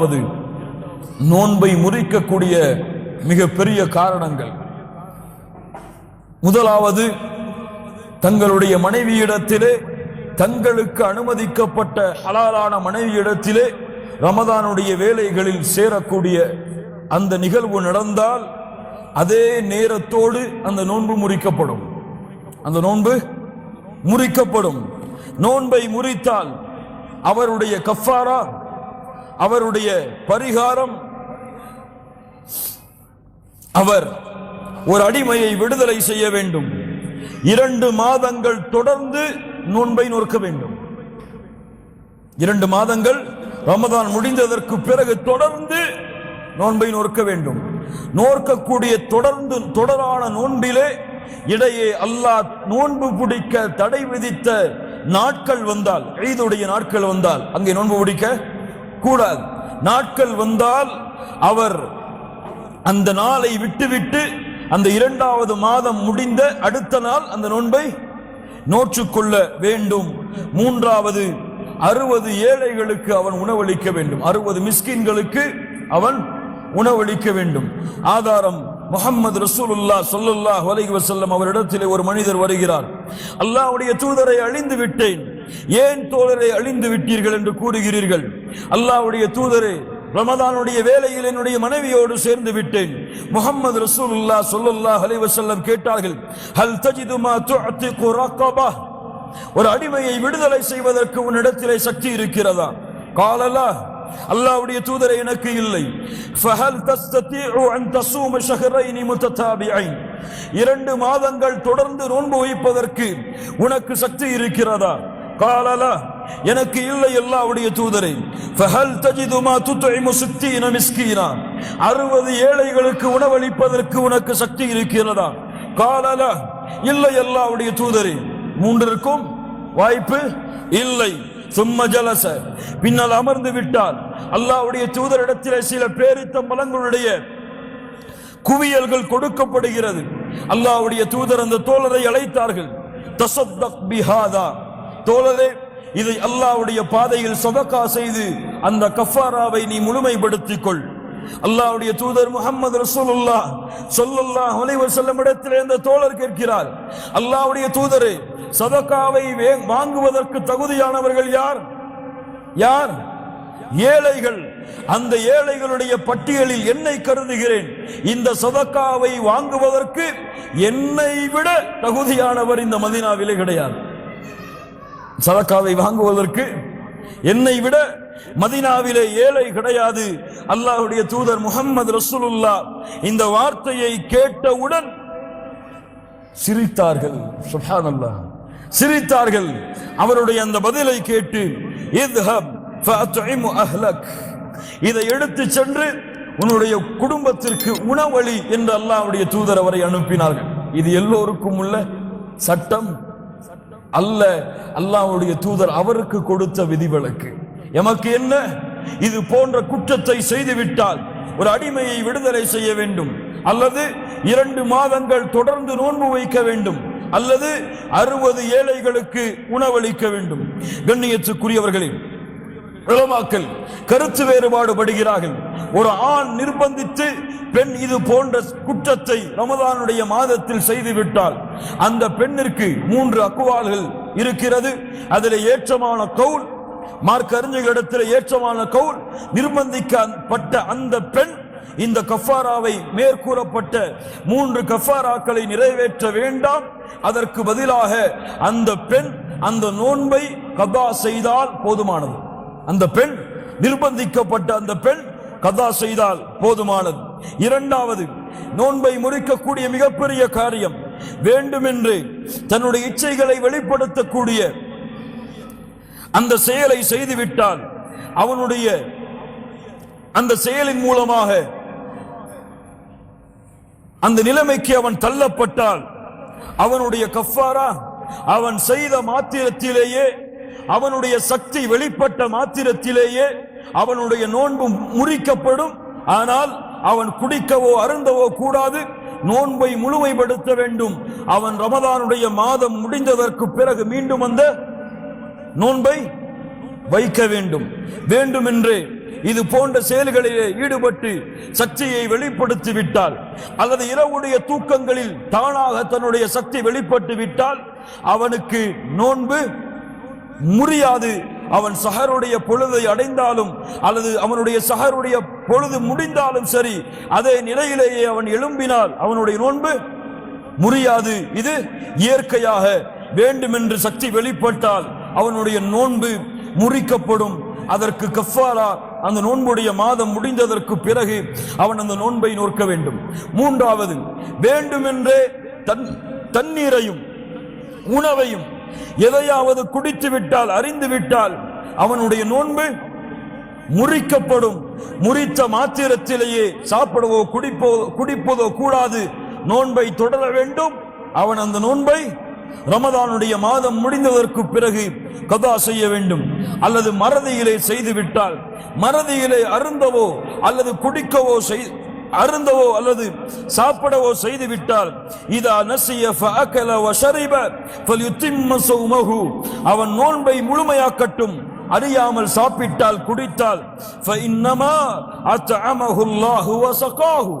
இரண்டாவது நோன்பை முறிக்கக்கூடிய மிகப்பெரிய காரணங்கள். முதலாவது தங்களுடைய மனைவியிடத்திலே தங்களுக்கு அனுமதிக்கப்பட்ட ஹலாலான மனைவியிடத்திலே ரமதானுடைய வேலைகளில் சேரக்கூடிய அந்த நிகழ்வு நடந்தால் அதே நேரத்தோடு அந்த நோன்பு முறிக்கப்படும். அந்த நோன்பு முறிக்கப்படும். நோன்பை முறித்தால் அவருடைய கஃபாரா அவருடைய பரிகாரம் அவர் ஒரு அடிமையை விடுதலை செய்ய வேண்டும். இரண்டு மாதங்கள் தொடர்ந்து நோன்பை நோக்க வேண்டும். இரண்டு மாதங்கள் ரமதான் முடிந்ததற்கு பிறகு தொடர்ந்து நோன்பை நோக்க வேண்டும். நோக்கக்கூடிய தொடர்ந்து தொடரான நோன்பிலே இடையே அல்லாஹ் நோன்பு பிடிக்க தடை விதித்த நாட்கள் வந்தால் ஈதுடைய நாட்கள் வந்தால் அங்கே நோன்பு பிடிக்க கூடாது நாட்கள் வந்தால் அவர் அந்த நாளை விட்டுவிட்டு அந்த இரண்டாவது மாதம் முடிந்த அடுத்த நாள் அந்த நோன்பை நோற்றுக்கொள்ள வேண்டும். மூன்றாவது அறுபது ஏழைகளுக்கு அவன் உணவளிக்க வேண்டும். அறுபது மிஸ்கின்களுக்கு அவன் உணவளிக்க வேண்டும். ஆதாரம் முகமது ரசூலுல்லா சொல்லுல்லாஹ் அலைஹி வசல்லம் அவரிடத்திலே ஒரு மனிதர் வருகிறார். அல்லாவுடைய தூதரை அழிந்து விட்டேன் ஏன் தோழரை அழிந்து விட்டீர்கள் என்று கூறுகிறீர்கள்? அல்லாஹ்வுடைய தூதரே ரமதானுடைய வேலையில் என்னுடைய மனைவியோடு சேர்ந்து விட்டேன். முகமது ரசூலுல்லா சொல்லுல்லாஹ் அலைஹி கேட்டார்கள் ஹல் தஜிதுமா துஅத்திகு ரக்கபா ஒரு அடிமையை விடுதலை செய்வதற்கு உன்னிடத்திலே சக்தி இருக்கிறதா? காலலா அல்லாவுடைய தூதரை எனக்கு இல்லை. ஃபஹல் தஸ்ததீஉ அன் தஸூம ஷஹரைனி முத்ததாபிஐன் இரண்டு மாதங்கள் தொடர்ந்து நோன்பு வைப்பதற்கு உனக்கு சக்தி இருக்கிறதா? காலலா எனக்கு இல்லை அல்லாஹ்வுடைய தூதரை. ஃபஹல் தஜிதுமா துத்இமு சித்தீன மிஸ்கீனா அறுபது ஏழைகளுக்கு உணவளிப்பதற்கு உனக்கு சக்தி இருக்கிறதா? காலலா இல்லை அல்லாஹ்வுடைய தூதரே. மூன்றிற்கும் வாய்ப்பு இல்லை. சும்ம ஜலச பின்னால் அமர்ந்து விட்டால் அல்லாவுடைய தூதரிடத்தில் சில பேரித்த மலங்களுடைய குவியல்கள் கொடுக்கப்படுகிறது. அல்லாவுடைய தூதர் அந்த தோழரை அழைத்தார்கள். தசத்தக் பிஹாதா. தோழரே இதை அல்லாவுடைய பாதையில் சொதக்கா செய்து அந்த கஃபாராவை நீ முழுமைப்படுத்திக் கொள் அல்லாவுடைய தூதர் முகமது ரசூலுல்லா சொல்லுல்லா அலைஹி செல்லும் இடத்தில் இந்த தோழர் கேட்கிறார் அல்லாவுடைய தூதரே சதக்காவை வே- வாங்குவதற்கு தகுதியானவர்கள் யார்? யார்? ஏழைகள். அந்த ஏழைகளுடைய பட்டியலில் என்னை கருதுகிறேன். இந்த சதக்காவை வாங்குவதற்கு என்னை விட தகுதியானவர் இந்த மதினாவிலே கிடையாது. சதக்காவை வாங்குவதற்கு என்னை விட மதினாவிலே ஏழை கிடையாது. அல்லாஹ்வுடைய தூதர் முகமது ரசூலுல்லா இந்த வார்த்தையை கேட்டவுடன் சிரித்தார்கள். சுப்ஹானல்லாஹ். சிரித்தார்கள். அவருடைய அந்த பதிலை கேட்டு இதை எடுத்து சென்று உன்னுடைய குடும்பத்திற்கு உணவழி என்று அல்லாஹ்வுடைய தூதர் அவரை அனுப்பினார்கள். இது எல்லோருக்கும் உள்ள சட்டம். அல்ல அல்லாவுடைய தூதர் அவருக்கு கொடுத்த விதிவிலக்கு. எமக்கு என்ன? இது போன்ற குற்றத்தை செய்துவிட்டால் ஒரு அடிமையை விடுதலை செய்ய வேண்டும். அல்லது இரண்டு மாதங்கள் தொடர்ந்து நோன்பு வைக்க வேண்டும். அல்லது அறுபது ஏழைகளுக்கு உணவளிக்க வேண்டும். கண்ணியத்துக்குரியவர்களே உலமாக்கள் கருத்து வேறுபாடு படுகிறார்கள் ஒரு ஆண் நிர்பந்தித்து பெண் இது போன்ற குற்றத்தை ரமதானுடைய மாதத்தில் செய்துவிட்டால் அந்த பெண்ணிற்கு மூன்று அக்குவால்கள் இருக்கிறது. அதில் ஏற்றமான கவுல் மார்க் அறிஞர்களிடத்தில் ஏற்றமான கவுல் நிர்பந்திக்கப்பட்ட அந்த பெண் இந்த கஃபாராவை மேற்கூறப்பட்ட மூன்று கஃபாராக்களை நிறைவேற்ற வேண்டாம். அதற்கு பதிலாக அந்த பெண் அந்த நோன்பை கபா செய்தால் போதுமானது. அந்த பெண் நிர்பந்திக்கப்பட்ட அந்த பெண் கதா செய்தால் போதுமானது. இரண்டாவது நோன்பை முறிக்கக்கூடிய மிகப்பெரிய காரியம் வேண்டுமென்று தன்னுடைய இச்சைகளை வெளிப்படுத்தக்கூடிய அந்த செயலை செய்துவிட்டால் அவனுடைய அந்த செயலின் மூலமாக அந்த நிலைமைக்கு அவன் தள்ளப்பட்டால் அவனுடைய கஃபாரா அவன் செய்த மாத்திரத்திலேயே அவனுடைய சக்தி வெளிப்பட்ட மாத்திரத்திலேயே அவனுடைய நோன்பு முறிக்கப்படும். ஆனால் அவன் குடிக்கவோ அருந்தவோ கூடாது. நோன்பை முழுமைப்படுத்த வேண்டும். அவன் ரமதானுடைய மாதம் முடிந்ததற்கு பிறகு மீண்டும் அந்த நோன்பை வைக்க வேண்டும். வேண்டுமென்றே இது போன்ற செயல்களிலே ஈடுபட்டு சக்தியை வெளிப்படுத்தி விட்டால் அல்லது இரவுடைய தூக்கங்களில் தானாக தன்னுடைய சக்தி வெளிப்பட்டு விட்டால் அவனுக்கு நோன்பு முடியாது அவன் சஹருடைய பொழுதை அடைந்தாலும் அல்லது அவனுடைய சஹருடைய பொழுது முடிந்தாலும் சரி அதே நிலையிலேயே அவன் எழும்பினால் அவனுடைய நோன்பு முறியாது. இது இயற்கையாக வேண்டுமென்று சக்தி வெளிப்பட்டால் அவனுடைய நோன்பு முறிக்கப்படும். அதற்கு கஃபாரா அந்த நோன்புடைய மாதம் முடிந்ததற்கு பிறகு அவன் அந்த நோன்பை நோக்க வேண்டும். மூன்றாவது வேண்டுமென்றே தன் தண்ணீரையும் உணவையும் எதையாவது குடித்து விட்டால் அறிந்து விட்டால் அவனுடைய நோன்பு முறிக்கப்படும். முறித்த மாத்திரத்திலேயே சாப்பிடவோ குடிப்போ குடிப்பதோ கூடாது. நோன்பை தொடர வேண்டும். அவன் அந்த நோன்பை ரமதானுடைய மாதம் முடிந்ததற்கு பிறகு கதா செய்ய வேண்டும். அல்லது மறதியிலே செய்துவிட்டால் மறதியிலே அருந்தவோ அல்லது குடிக்கவோ செய் அருந்தவோ அல்லது சாப்பிடவோ செய்து விட்டால் இதா நசிய ஃபஅகல வஷரிப ஃபல்யுத்திம்ம ஸௌமஹு அவன் நோன்பை முழுமையாக்கட்டும் அறியாமல் சாப்பிட்டால் குடித்தால் ஃபஇன்னமா அத்அமஹு அல்லாஹு வஸகாஹு.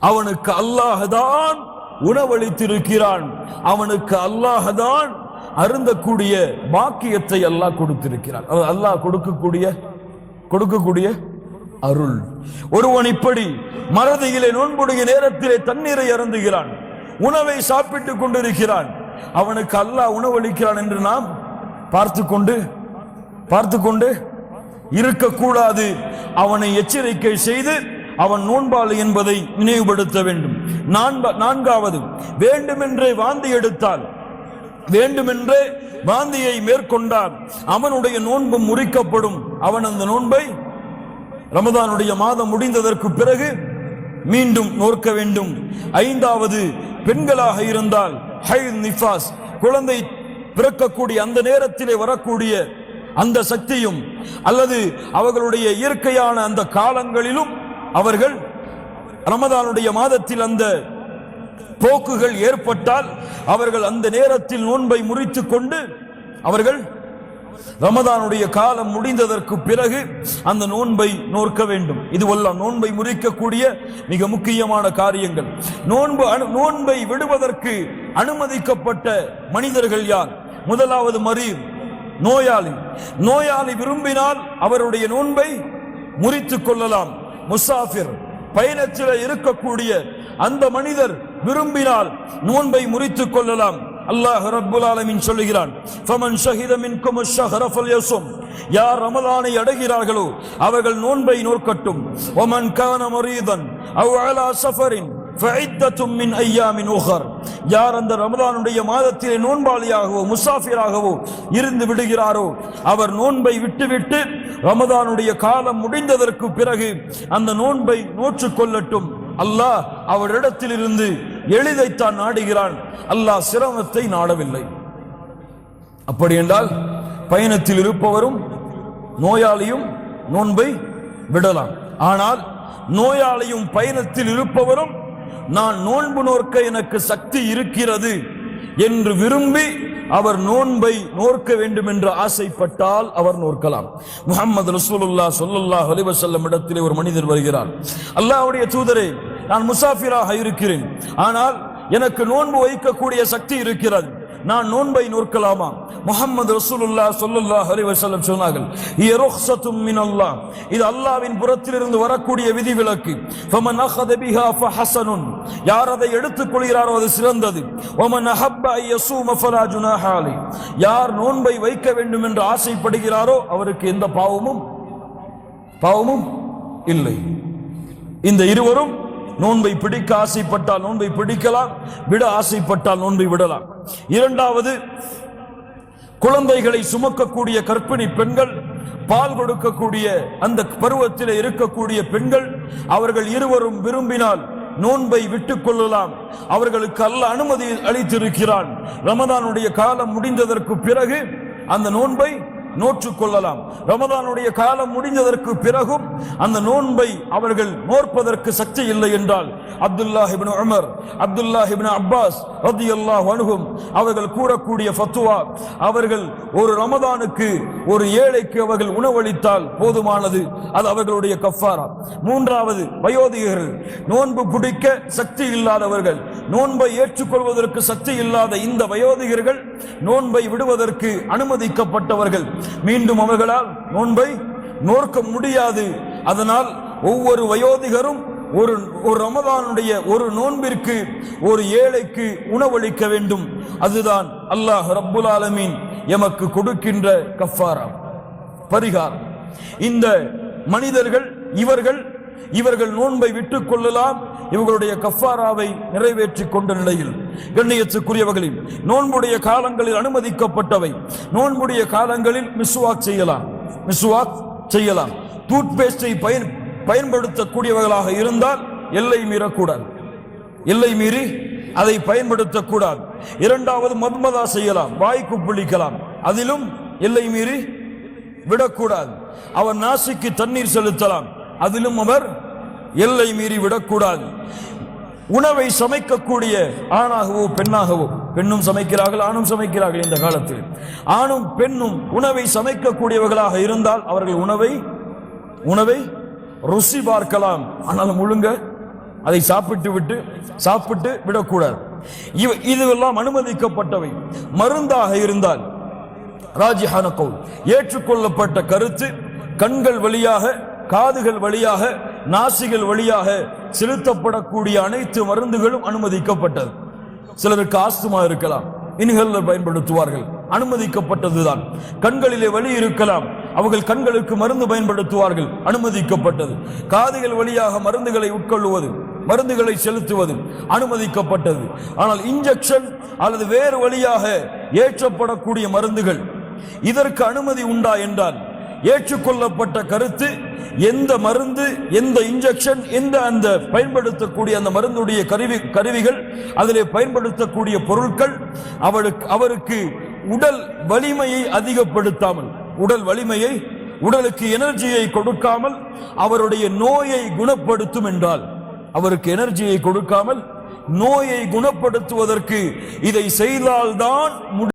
அவனுக்கு அல்லாஹ்தான் உணவளித்திருக்கிறான். அவனுக்கு அல்லாஹதான் அருந்தக்கூடிய பாக்கியத்தை அல்லாஹ் கொடுத்திருக்கிறான். அல்லாஹ் கொடுக்கக்கூடிய கொடுக்கக்கூடிய அருள். ஒருவன் இப்படி மறதியிலே நோன்புடைய நேரத்திலே தண்ணீரை அருந்துகிறான். உணவை சாப்பிட்டுக் கொண்டிருக்கிறான். அவனுக்கு அல்லாஹ் உணவளிக்கிறான் என்று நாம் பார்த்து கொண்டு பார்த்து கொண்டு இருக்கக்கூடாது. அவனை எச்சரிக்கை செய்து அவன் நோன்பாளி என்பதை நினைவுபடுத்த வேண்டும். நான்கா- நான்காவது வேண்டுமென்றே வாந்தி எடுத்தால் வேண்டுமென்றே வாந்தியை மேற்கொண்டால் அவனுடைய நோன்பு முறிக்கப்படும். அவன் அந்த நோன்பை ரமதானுடைய மாதம் முடிந்ததற்கு பிறகு மீண்டும் நோக்க வேண்டும். ஐந்தாவது பெண்களாக இருந்தால் ஹைல் நிஃபாஸ் குழந்தை பிறக்கக்கூடிய அந்த நேரத்திலே வரக்கூடிய அந்த சக்தியும் அல்லது அவர்களுடைய இயற்கையான அந்த காலங்களிலும் அவர்கள் ரமதானுடைய மாதத்தில் அந்த போக்குகள் ஏற்பட்டால் அவர்கள் அந்த நேரத்தில் நோன்பை முறித்துக் கொண்டு அவர்கள் ரமதானுடைய காலம் முடிந்ததற்கு பிறகு அந்த நோன்பை நோக்க வேண்டும். இதுவெல்லாம் நோன்பை முறிக்கக்கூடிய மிக முக்கியமான காரியங்கள். நோன்பு அனு- நோன்பை விடுவதற்கு அனுமதிக்கப்பட்ட மனிதர்கள் யார்? முதலாவது மரீர் நோயாளி. நோயாளி விரும்பினால் அவருடைய நோன்பை முறித்துக் கொள்ளலாம். முசாஃபிர் பயணத்தில் இருக்கக்கூடிய அந்த மனிதர் விரும்பினால் நோன்பை முறித்துக் கொள்ளலாம். அல்லாஹ் ரப்புல் ஆலமின் சொல்லுகிறான் ஃபமன் ஷஹித மின்கும் அஷ்ஷஹர ஃபல்யஸும் யார் ரமலானை அடைகிறார்களோ அவர்கள் நோன்பை நோக்கட்டும். ஒமன் கான மரீதன் அவ் அலா சஃபரின் ஃபஇத்தத்தும் மின் ஐயாமின் உஹர். யார் அந்த ரமதானுடைய மாதத்திலே நோன்பாளியாகவோ முசாஃபிராகவோ இருந்து விடுகிறாரோ அவர் நோன்பை விட்டுவிட்டு ரமதானுடைய காலம் முடிந்ததற்கு பிறகு அந்த நோன்பை நோற்றுக் கொள்ளட்டும். அல்லாஹ் அவரிடத்திலிருந்து எளிதைத்தான் நாடுகிறான். அல்லாஹ் சிரமத்தை நாடவில்லை. அப்படி என்றால் பயணத்தில் இருப்பவரும் நோயாளியும் நோன்பை விடலாம். ஆனால் நோயாளியும் பயணத்தில் இருப்பவரும் நான் நோன்பு நோக்க எனக்கு சக்தி இருக்கிறது என்று விரும்பி அவர் நோன்பை நோக்க வேண்டும் என்று ஆசைப்பட்டால் அவர் நோக்கலாம் முகமது ரசூலுல்லா சொல்லுல்லா அலைஹி இடத்திலே ஒரு மனிதர் வருகிறார். அல்லாஹ்வுடைய தூதரே நான் முசாஃபிராக இருக்கிறேன். ஆனால் எனக்கு நோன்பு வைக்கக்கூடிய சக்தி இருக்கிறது. நான் நோன்பை நோக்கலாமா முஹம்மது ரசூலுல்லா சொல்லுல்லா அலைஹி சொன்னார்கள் இது அல்லாஹ்வின் புறத்திலிருந்து வரக்கூடிய விதிவிலக்கு. ஃபமன் யார் அதை எடுத்துக் கொள்கிறாரோ அது சிறந்தது. யார் நோன்பை வைக்க வேண்டும் என்று ஆசைப்படுகிறாரோ அவருக்கு எந்த பாவமும் பாவமும் இல்லை. இந்த இருவரும் நோன்பை பிடிக்க ஆசைப்பட்டால் நோன்பை பிடிக்கலாம் விட ஆசைப்பட்டால் நோன்பை விடலாம். இரண்டாவது குழந்தைகளை சுமக்கக்கூடிய கற்பிணி பெண்கள் பால் கொடுக்கக்கூடிய அந்த பருவத்தில் இருக்கக்கூடிய பெண்கள் அவர்கள் இருவரும் விரும்பினால் நோன்பை விட்டுக் கொள்ளலாம். அவர்களுக்கு அல்ல அனுமதி அளித்திருக்கிறான். ரமதானுடைய காலம் முடிந்ததற்கு பிறகு அந்த நோன்பை நோற்றுக் கொள்ளலாம் ரமதானுடைய காலம் முடிந்ததற்கு பிறகும் அந்த நோன்பை அவர்கள் நோற்பதற்கு சக்தி இல்லை என்றால் Abdullah ibn Umar Abdullah ibn Abbas ரலியல்லாஹு அன்ஹும் அவர்கள் கூறக்கூடிய ஃபத்துவா அவர்கள் ஒரு ரமதானுக்கு ஒரு ஏழைக்கு அவர்கள் உணவளித்தால் போதுமானது. அது அவர்களுடைய கஃபாரா. மூன்றாவது வயோதிகர்கள் நோன்பு பிடிக்க சக்தி இல்லாதவர்கள் நோன்பை ஏற்றுக்கொள்வதற்கு சக்தி இல்லாத இந்த வயோதிகர்கள் நோன்பை விடுவதற்கு அனுமதிக்கப்பட்டவர்கள். மீண்டும் அவர்களால் நோன்பை நோர்க்க முடியாது. அதனால் ஒவ்வொரு வயோதிகரும் ஒரு ஒரு ரமதானுடைய ஒரு நோன்பிற்கு ஒரு ஏழைக்கு உணவளிக்க வேண்டும். அதுதான் அல்லாஹ் ரப்புல் ஆலமீன் எமக்கு கொடுக்கின்ற கஃபாரா. பரிகாரம். இந்த மனிதர்கள் இவர்கள் இவர்கள் நோன்பை விட்டுக் கொள்ளலாம். இவங்களுடைய கஃபாராவை நிறைவேற்றிக் கொண்ட நிலையில் கண்ணியத்துக்குரியவர்களில் நோன்புடைய காலங்களில் அனுமதிக்கப்பட்டவை. நோன்புடைய காலங்களில் மிஸ்வாக் செய்யலாம். மிஸ்வாக் செய்யலாம். டூத்பேஸ்டை பயன் பயன்படுத்தக்கூடியவர்களாக இருந்தால் எல்லை மீறக்கூடாது. எல்லை மீறி அதை பயன்படுத்தக்கூடாது. இரண்டாவது மத்மதா செய்யலாம். வாய்க்கு புளிக்கலாம். அதிலும் எல்லை மீறி விடக்கூடாது. அவர் நாசிக்கு தண்ணீர் செலுத்தலாம். அதிலும் அவர் எல்லை மீறி விடக்கூடாது. உணவை சமைக்கக்கூடிய ஆணாகவோ பெண்ணாகவோ பெண்ணும் சமைக்கிறார்கள் ஆணும் சமைக்கிறார்கள் இந்த காலத்தில். ஆணும் பெண்ணும் உணவை சமைக்கக்கூடியவர்களாக இருந்தால் அவர்கள் உணவை உணவை ருசி பார்க்கலாம். ஆனால் முழுங்க அதை சாப்பிட்டு விட்டு சாப்பிட்டு விடக்கூடாது. இவ இதுவெல்லாம் அனுமதிக்கப்பட்டவை. மருந்தாக இருந்தால் ராஜிஹான கவுல். ஏற்றுக்கொள்ளப்பட்ட கருத்து கண்கள் வழியாக காதுகள் வழியாக நாசிகள் வழியாக செலுத்தப்படக்கூடிய அனைத்து மருந்துகளும் அனுமதிக்கப்பட்டது. சிலருக்கு ஆஸ்துமா இருக்கலாம் இன்ஹேலர் பயன்படுத்துவார்கள் அனுமதிக்கப்பட்டதுதான். கண்களிலே வழி இருக்கலாம் அவர்கள் கண்களுக்கு மருந்து பயன்படுத்துவார்கள் அனுமதிக்கப்பட்டது. காதுகள் வழியாக மருந்துகளை உட்கொள்வது மருந்துகளை செலுத்துவது அனுமதிக்கப்பட்டது. ஆனால் இன்ஜெக்ஷன் அல்லது வேறு வழியாக ஏற்றப்படக்கூடிய மருந்துகள் இதற்கு அனுமதி உண்டா என்றால் ஏற்றுக்கொள்ளப்பட்ட கருத்து எந்த மருந்து எந்த இன்ஜெக்ஷன் எந்த அந்த பயன்படுத்தக்கூடிய அந்த மருந்துடைய கருவி கருவிகள் அதிலே பயன்படுத்தக்கூடிய பொருட்கள் அவருக்கு அவருக்கு உடல் வலிமையை அதிகப்படுத்தாமல் உடல் வலிமையை உடலுக்கு எனர்ஜியை கொடுக்காமல் அவருடைய நோயை குணப்படுத்தும் என்றால் அவருக்கு எனர்ஜியை கொடுக்காமல் நோயை குணப்படுத்துவதற்கு இதை செய்தால்தான் முடி-